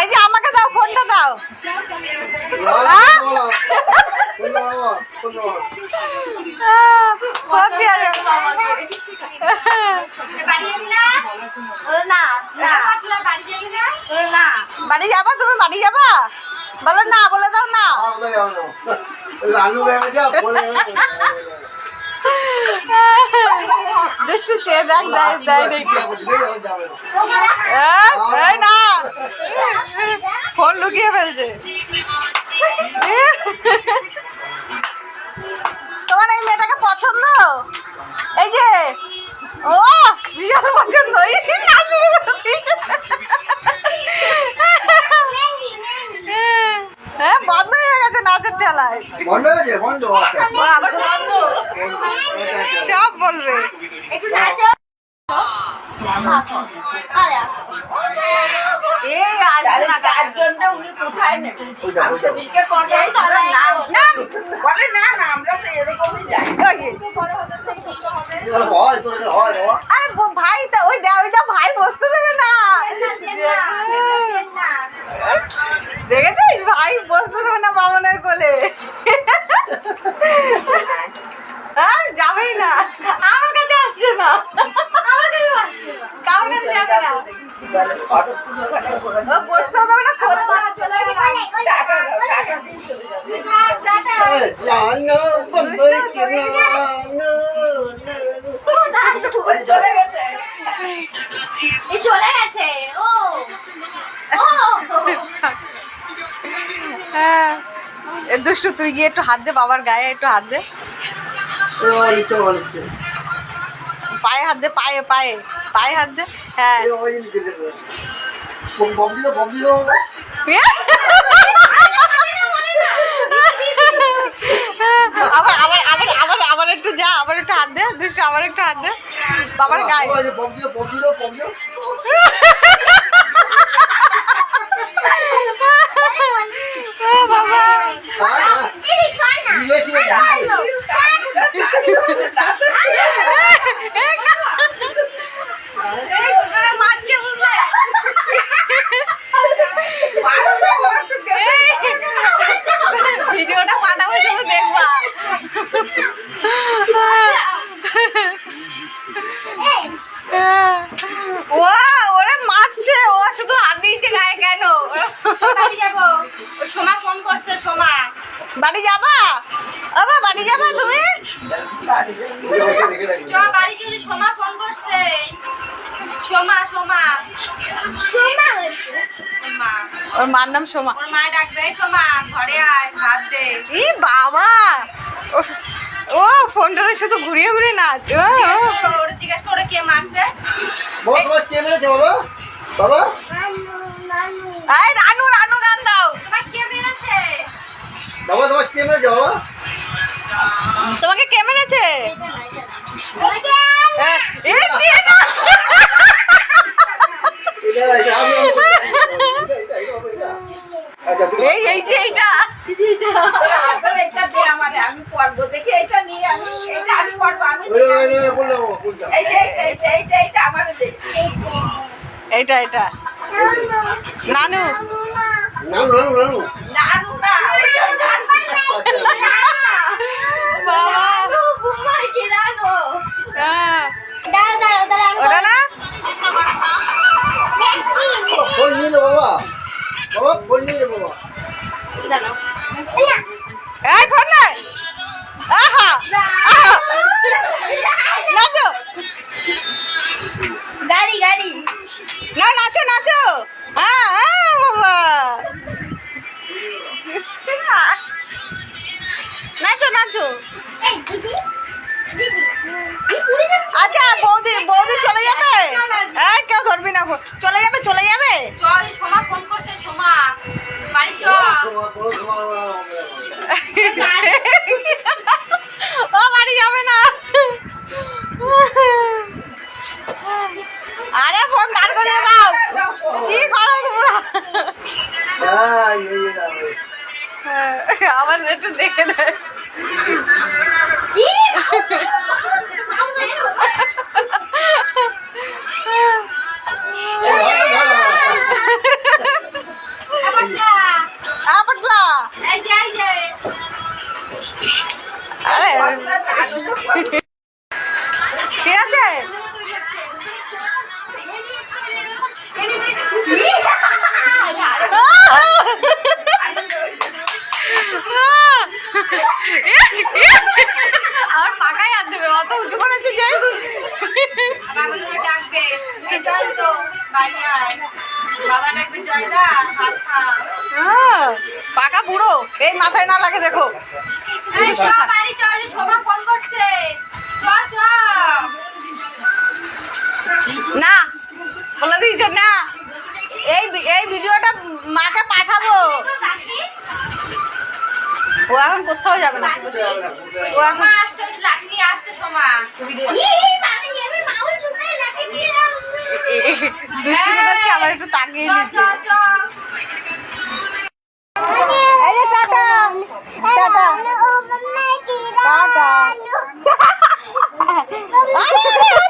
এই যে আমাকে দাও, ফোনটা দাও। ফোন দিয়ে যাবে। বাড়ি যাবা, তুমি বাড়ি যাবা? বলো না, বলে দাও না। রানু ব্যাগ যা দুষ্টু চেয়ে দেখ দেখি না ফোন লুকিয়ে ফেলছে। তোমার এই মেয়েটাকে পছন্দ? এই যে। ও বিশাল পছন্দ। শুরু হ্যাঁ বন্ধ হয়ে গেছে নাচের ঠেলায়। বন্ধ হয়েছে বন্ধ। আবার বন্ধ। সব বলবে। ভাই ওই দা ওই দা ভাই বসতে দেবে না। দেখেছিস? ভাই বসতে দেবে না বামনের কোলে হ্যাঁ যাবেই না আমার কাছে আসছে না আমার কাছে আসছে না কারোর কাছে যাবে না ও বসতে দেবে না কোলে চলে গেলাম টাটা দাও, টাটা দিয়ে চলে যাবে। এই, রানু বন্ধ হয়েছে রানু, রানু। চলে গেছে ও ও এ দুষ্টু তুই গিয়ে একটু হাত দে বাবার গায়ে একটু হাত দে। পায়ে হাত দে পায়ে পায়ে। পায়ে হাত দে হ্যাঁ। আবার আবার আবার আবার আবার একটু যা আবার একটু হাত দে আমার আবার একটু হাত দে। বাবার গায়ে ওই যে বম দিও, বম দিও, বম দিও। ও বাবা হ্যাঁ, হ্যাঁ। দিলে কি হবে? এই না- এই কুকুরে মারছে বুঝলে এই, ভিডিওটা পাঠাবো শুধু দেখবা ও ওরে মারছে ও শুধু হাত দিয়েছে গায়ে কেন বাড়ি যাব ওই সোমা ফোন করছে সোমা বাড়ি যাবা? আবার বাড়ি যাবা তুমি? বাড়ি সোমা ফোন করছে। সোমা সোমা। সোমা? সোমা। ওর মার নাম সোমা। ওর মা ডাকবে সোমা ঘরে আয় ভাত দে। ই বাবা! ও- ফোনটা শুধু ঘুরিয়ে ঘুরিয়ে নাচ ও, ও। ওর জিজ্ঞেস করে কে মারছে? বাবা, কে মেরেছে বাবা? বাবা? এই রানু রানু গান দাও তোমার কে মেরেছে বাবা, তোমার কে মেরেছে বাবা? তোমাকে কে মেরেছে এ, এ, দিয়ে দাও। এটা, এটা, আমি- আমি- এটা, এটা, এটা, বাবা, এটা। আচ্ছা, তুমি- এই এই যে এইটা এটা আমি পড়ব দেখি এটা নিয়ে আমি আমি পড়ব আমি এইটা এটা নানু নানু, নানু, নানু। এই ফোন নাই? আহা আহা। নাচো। গাড়ি গাড়ি। না নাচো নাচো। হ্যাঁ হ্যাঁ বাবা। নাচো নাচো। আচ্ছা বৌদি বৌদি চলে যাবে? এই কেউ না? চলে যাবে চলে যাবে? চ এই সোমা ফোন করছে সোমা। বাড়ি। ও বাড়ি যাবে না। আরে ফোন দাঁড় করিয়ে দাও। কি করো তোমরা? আমার একটু দেখে দেয় এই, ধরো, ধরো, ধরো। বাড়ি আয় বাবা ডাকবে জয়দা ভাত খা হ্যাঁ, পাকা বুড়ো এই মাথায় না লাগে দেখো বাড়ি চ এই ফোন করছে চ চ না বলে দিয়েছে না এই এই ভিডিওটা মাকে পাঠাবো। ও এখন কোথাও যাবে না। ও এখন আসছে লাঠি আসছে সোমা আবার একটু তাকিয়ে চ এই যে টাটা। টাটা। টাটা। আরে